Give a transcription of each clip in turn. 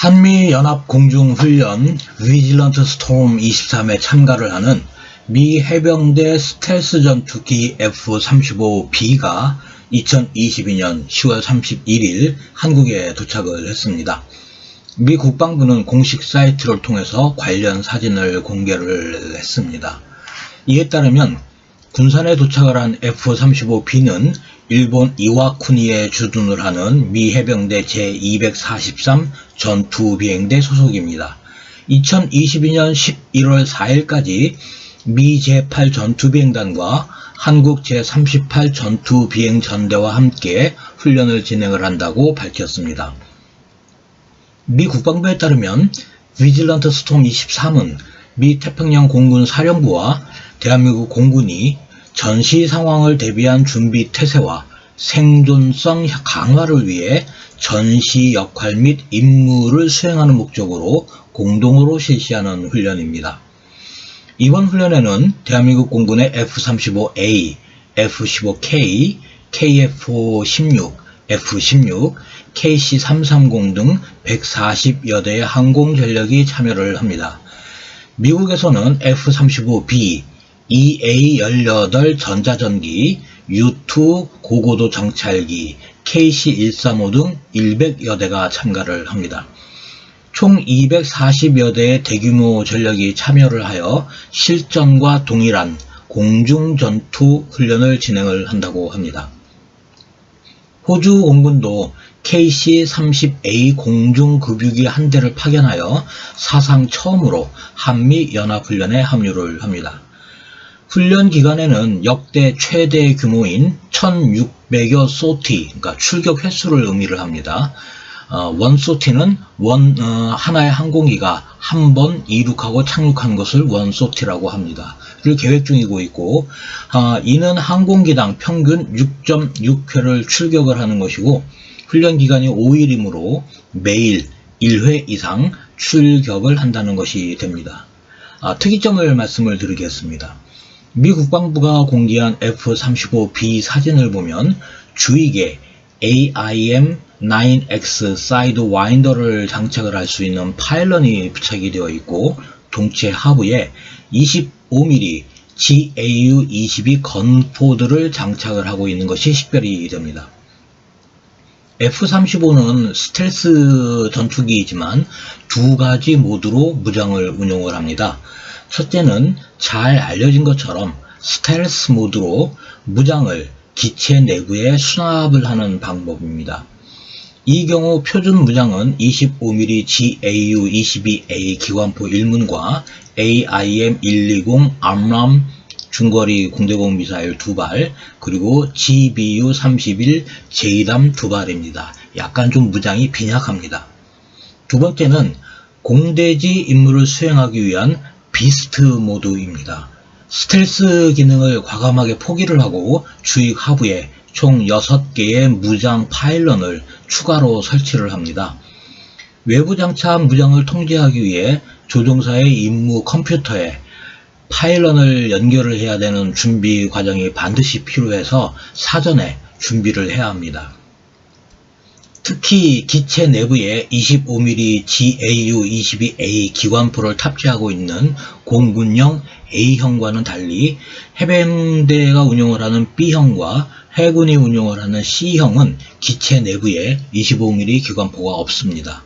한미연합공중훈련 위질런트 스톰 23에 참가를 하는 미 해병대 스텔스 전투기 F-35B가 2022년 10월 31일 한국에 도착을 했습니다. 미 국방부는 공식 사이트를 통해서 관련 사진을 공개를 했습니다. 이에 따르면 군산에 도착을 한 F-35B는 일본 이와쿠니에 주둔을 하는 미 해병대 제243 전투비행대 소속입니다. 2022년 11월 4일까지 미 제8 전투비행단과 한국 제38 전투비행전대와 함께 훈련을 진행을 한다고 밝혔습니다. 미 국방부에 따르면 위질런트 스톰 23은 미 태평양 공군 사령부와 대한민국 공군이 전시 상황을 대비한 준비 태세와 생존성 강화를 위해 전시 역할 및 임무를 수행하는 목적으로 공동으로 실시하는 훈련입니다. 이번 훈련에는 대한민국 공군의 F-35A, F-15K, KF-16, F-16, KC-330 등 140여 대의 항공 전력이 참여를 합니다. 미국에서는 F-35B, EA-18 전자전기, U-2 고고도 정찰기, KC-135 등 100여 대가 참가를 합니다. 총 240여 대의 대규모 전력이 참여를 하여 실전과 동일한 공중전투 훈련을 진행을 한다고 합니다. 호주 공군도 KC-30A 공중급유기 한 대를 파견하여 사상 처음으로 한미연합훈련에 합류를 합니다. 훈련 기간에는 역대 최대 규모인 1600여 소티, 그러니까 출격 횟수를 의미를 합니다. 어, 원 소티는 원 어, 하나의 항공기가 한 번 이륙하고 착륙한 것을 원 소티라고 합니다. 를 계획 중이고 있고 어, 이는 항공기당 평균 6.6회를 출격을 하는 것이고 훈련 기간이 5일이므로 매일 1회 이상 출격을 한다는 것이 됩니다. 아, 특이점을 말씀을 드리겠습니다. 미 국방부가 공개한 F-35B 사진을 보면 주익에 AIM-9X 사이드 와인더를 장착을 할 수 있는 파일런이 부착이 되어 있고 동체 하부에 25mm GAU-22 건포드를 장착을 하고 있는 것이 식별이 됩니다. F-35는 스텔스 전투기이지만 두 가지 모드로 무장을 운용을 합니다. 첫째는 잘 알려진 것처럼 스텔스 모드로 무장을 기체 내부에 수납을 하는 방법입니다. 이 경우 표준 무장은 25mm GAU-22A 기관포 1문과 AIM-120 암람 중거리 공대공 미사일 2발 그리고 GBU-31 제이담 2발입니다. 약간 좀 무장이 빈약합니다. 두 번째는 공대지 임무를 수행하기 위한 비스트 모드입니다. 스텔스 기능을 과감하게 포기를 하고 주익 하부에 총 6개의 무장 파일런을 추가로 설치를 합니다. 외부 장착 무장을 통제하기 위해 조종사의 임무 컴퓨터에 파일런을 연결을 해야 되는 준비 과정이 반드시 필요해서 사전에 준비를 해야 합니다. 특히 기체 내부에 25mm GAU-22A 기관포를 탑재하고 있는 공군용 A형과는 달리 해병대가 운용을 하는 B형과 해군이 운용을 하는 C형은 기체 내부에 25mm 기관포가 없습니다.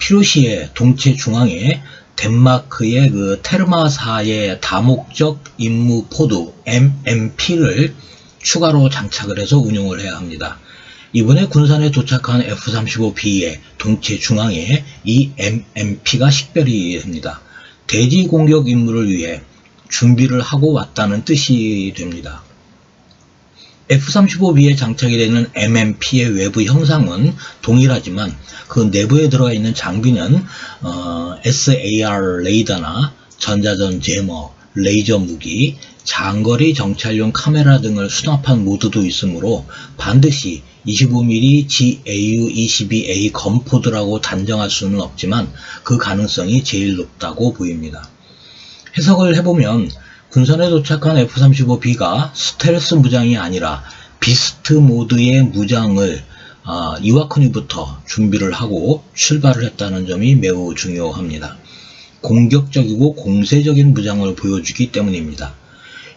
필요시에 동체 중앙에 덴마크의 그 테르마사의 다목적 임무 포드 MMP를 추가로 장착을 해서 운용을 해야 합니다. 이번에 군산에 도착한 F-35B의 동체 중앙에 이 MMP가 식별이 됩니다. 대지 공격 임무를 위해 준비를 하고 왔다는 뜻이 됩니다. F-35B에 장착이 되는 MMP의 외부 형상은 동일하지만 그 내부에 들어가 있는 장비는 어, SAR 레이더나 전자전 제머, 레이저 무기, 장거리 정찰용 카메라 등을 수납한 모드도 있으므로 반드시 25mm GAU-22A 건포드라고 단정할 수는 없지만 그 가능성이 제일 높다고 보입니다. 해석을 해보면 군산에 도착한 F-35B가 스텔스 무장이 아니라 비스트 모드의 무장을 아, 이와쿠니부터 준비를 하고 출발을 했다는 점이 매우 중요합니다. 공격적이고 공세적인 무장을 보여주기 때문입니다.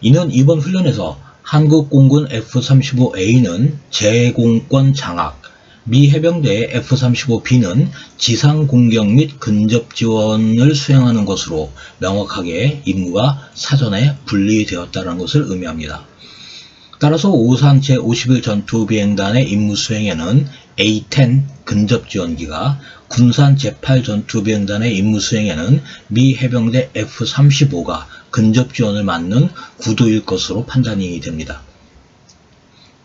이는 이번 훈련에서 한국 공군 F-35A는 제공권 장악, 미 해병대 F-35B는 지상 공격 및 근접 지원을 수행하는 것으로 명확하게 임무가 사전에 분리되었다는 것을 의미합니다. 따라서 오산 제51 전투비행단의 임무 수행에는 A-10 근접 지원기가 군산 제8 전투비행단의 임무 수행에는 미 해병대 F-35가 근접 지원을 맡는 구도일 것으로 판단이 됩니다.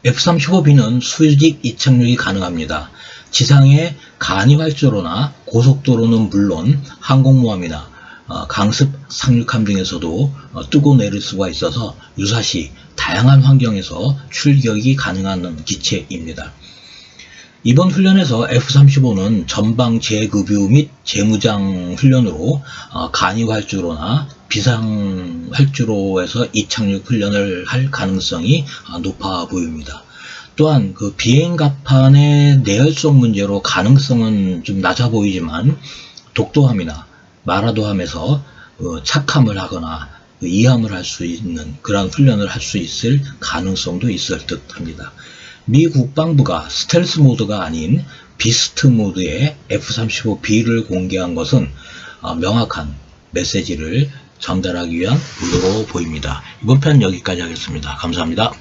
F-35B는 수직 이착륙이 가능합니다. 지상의 간이 활주로나 고속도로는 물론 항공모함이나 어, 강습 상륙함 등에서도 어, 뜨고 내릴 수가 있어서 유사시 다양한 환경에서 출격이 가능한 기체입니다. 이번 훈련에서 F-35는 전방 재급유 및 재무장 훈련으로 어, 간이 활주로나 비상 활주로에서 이착륙 훈련을 할 가능성이 어, 높아 보입니다. 또한 그 비행 갑판의 내열성 문제로 가능성은 좀 낮아 보이지만 독도함이나 마라도함에서 어, 착함을 하거나 그 이함을 할 수 있는 그런 훈련을 할 수 있을 가능성도 있을 듯 합니다. 미 국방부가 스텔스 모드가 아닌 비스트 모드의 F-35B를 공개한 것은 어, 명확한 메시지를 전달하기 위한 의도로 보입니다. 이번 편 여기까지 하겠습니다. 감사합니다.